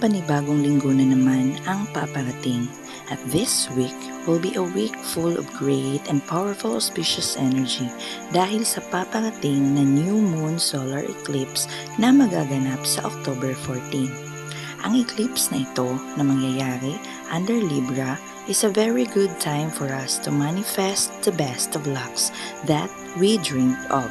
Panibagong linggo na naman ang paparating at this week will be a week full of great and powerful auspicious energy dahil sa paparating na new moon solar eclipse na magaganap sa October 14. Ang eclipse na ito na mangyayari under Libra is a very good time for us to manifest the best of lucks that we dreamed of.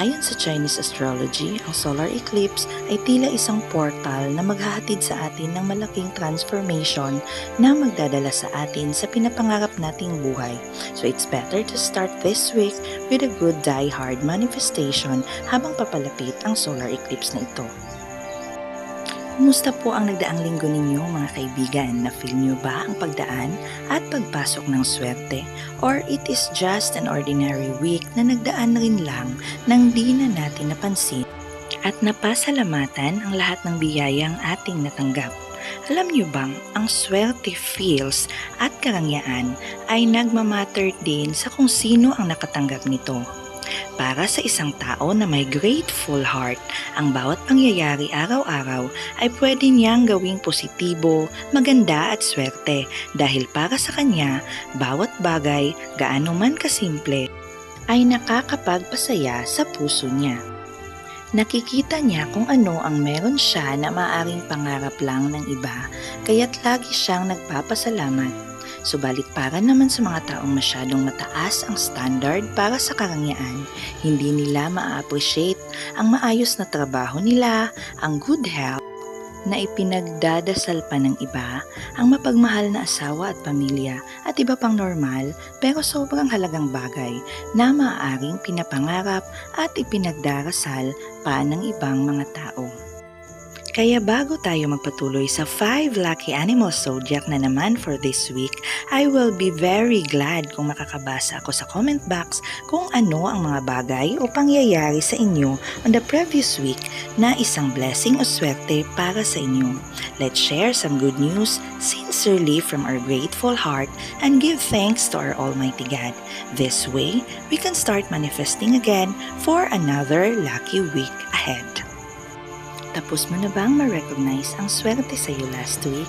Ayon sa Chinese astrology, ang solar eclipse ay tila isang portal na maghahatid sa atin ng malaking transformation na magdadala sa atin sa pinapangarap nating buhay. So it's better to start this week with a good die-hard manifestation habang papalapit ang solar eclipse na ito. Kumusta po ang nagdaang linggo ninyo mga kaibigan? Na-feel nyo ba ang pagdaan at pagpasok ng swerte? Or it is just an ordinary week na nagdaan na rin lang nang di na natin napansin? At napasalamatan ang lahat ng biyayang ating natanggap. Alam niyo bang ang swerte feels at karangyaan ay nagmamatter din sa kung sino ang nakatanggap nito. Para sa isang tao na may grateful heart, ang bawat pangyayari araw-araw ay pwede niyang gawing positibo, maganda at swerte dahil para sa kanya, bawat bagay, gaano man kasimple, ay nakakapagpasaya sa puso niya. Nakikita niya kung ano ang meron siya na maaring pangarap lang ng iba, kaya't lagi siyang nagpapasalamat Subalit para naman sa mga taong masyadong mataas ang standard para sa karangyaan, hindi nila ma-appreciate ang maayos na trabaho nila, ang good health, na ipinagdadasal pa ng iba, ang mapagmahal na asawa at pamilya, at iba pang normal pero sobrang halagang bagay na maaaring pinapangarap at ipinagdarasal pa ng ibang mga tao. Kaya bago tayo magpatuloy sa 5 lucky animal zodiac na naman for this week, I will be very glad kung makakabasa ako sa comment box kung ano ang mga bagay o pangyayari sa inyo on the previous week na isang blessing o swerte para sa inyo. Let's share some good news sincerely from our grateful heart and give thanks to our Almighty God. This way, we can start manifesting again for another lucky week ahead. Tapos mo na bang ma-recognize ang swerte sa iyo last week?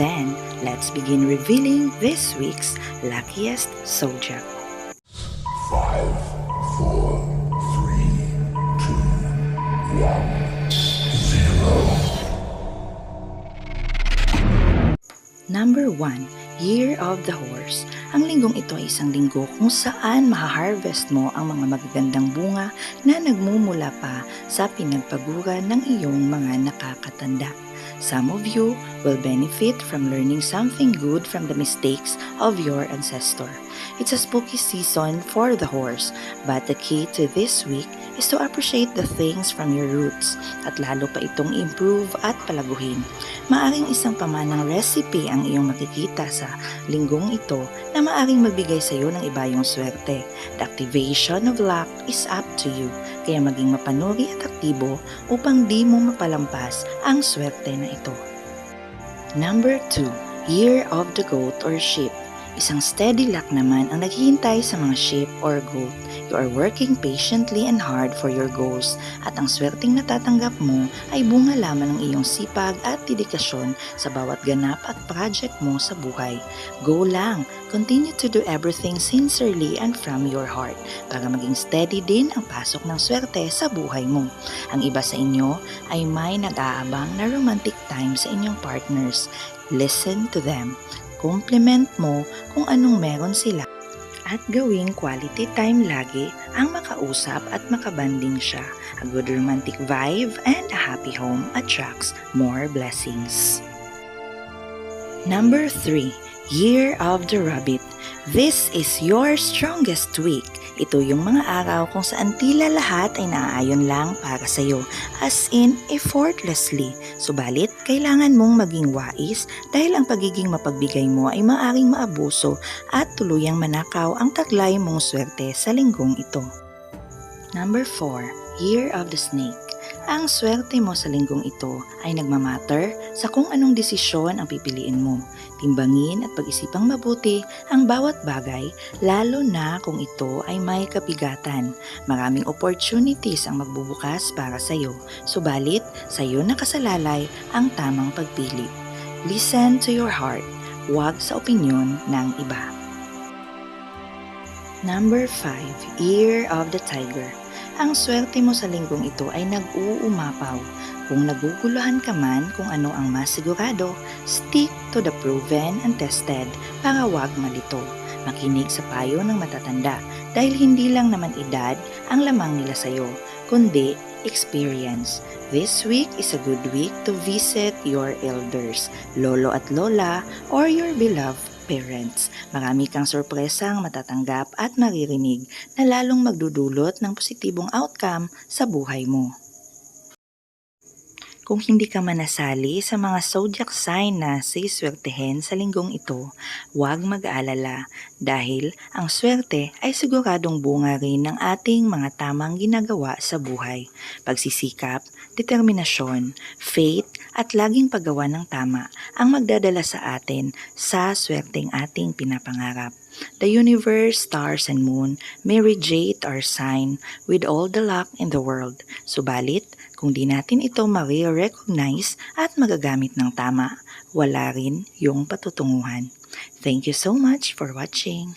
Then, let's begin revealing this week's luckiest zodiac. Five, four, three, two, one, zero. Number 1, Year of the Horse. Ang linggong ito ay isang linggo kung saan maha-harvest mo ang mga magagandang bunga na nagmumula pa sa pinagpagura ng iyong mga nakakatanda. Some of you will benefit from learning something good from the mistakes of your ancestor. It's a spooky season for the horse, but the key to this week is to appreciate the things from your roots at lalo pa itong improve at palaguhin. Maaring isang pamanang recipe ang iyong makikita sa linggong ito na maaring magbigay sa iyo ng iba yung swerte. The activation of luck is up to you, kaya maging mapanuri at aktibo upang di mo mapalampas ang swerte na ito. Number 2, Year of the Goat or Sheep. Isang steady luck naman ang naghihintay sa mga sheep or goat. You are working patiently and hard for your goals at ang swerteng natatanggap mo ay bunga lamang ng iyong sipag at dedikasyon sa bawat ganap at project mo sa buhay. Go lang! Continue to do everything sincerely and from your heart para maging steady din ang pasok ng swerte sa buhay mo. Ang iba sa inyo ay may nag-aabang na romantic time sa inyong partners. Listen to them. Compliment mo kung anong meron sila at gawing quality time lagi ang makausap at makabanding siya. A good romantic vibe and a happy home attracts more blessings. Number 3. Year of the Rabbit. This is your strongest week. Ito yung mga araw kung saan tila lahat ay naaayon lang para sa iyo, as in effortlessly. Subalit, kailangan mong maging wais dahil ang pagiging mapagbigay mo ay maaring maabuso at tuluyang manakaw ang taglay mong swerte sa linggong ito. Number 4. Year of the Snake. Ang swerte mo sa linggong ito ay nagmamatter sa kung anong desisyon ang pipiliin mo. Timbangin at pag-isipang mabuti ang bawat bagay lalo na kung ito ay may kapigatan. Maraming opportunities ang magbubukas para sa iyo. Subalit, sa iyo nakasalalay ang tamang pagpili. Listen to your heart, huwag sa opinyon ng iba. Number 5, Ear of the Tiger. Ang swerte mo sa linggong ito ay nag-uumapaw. Kung naguguluhan ka man kung ano ang mas sigurado, stick to the proven and tested para wag malito. Makinig sa payo ng matatanda dahil hindi lang naman edad ang lamang nila sa'yo, kundi experience. This week is a good week to visit your elders, lolo at lola, or your beloved parents. Marami kang sorpresang matatanggap at maririnig na lalong magdudulot ng positibong outcome sa buhay mo. Kung hindi ka man nasali sa mga zodiac sign na siswertehin sa linggong ito, huwag mag-aalala dahil ang swerte ay siguradong bunga rin ng ating mga tamang ginagawa sa buhay. Pagsisikap, determinasyon, faith at laging paggawa ng tama ang magdadala sa atin sa swerteng ating pinapangarap. The universe, stars, and moon may reject our sign with all the luck in the world. Subalit, kung di natin ito ma-recognize at magagamit ng tama, wala rin yung patutunguhan. Thank you so much for watching.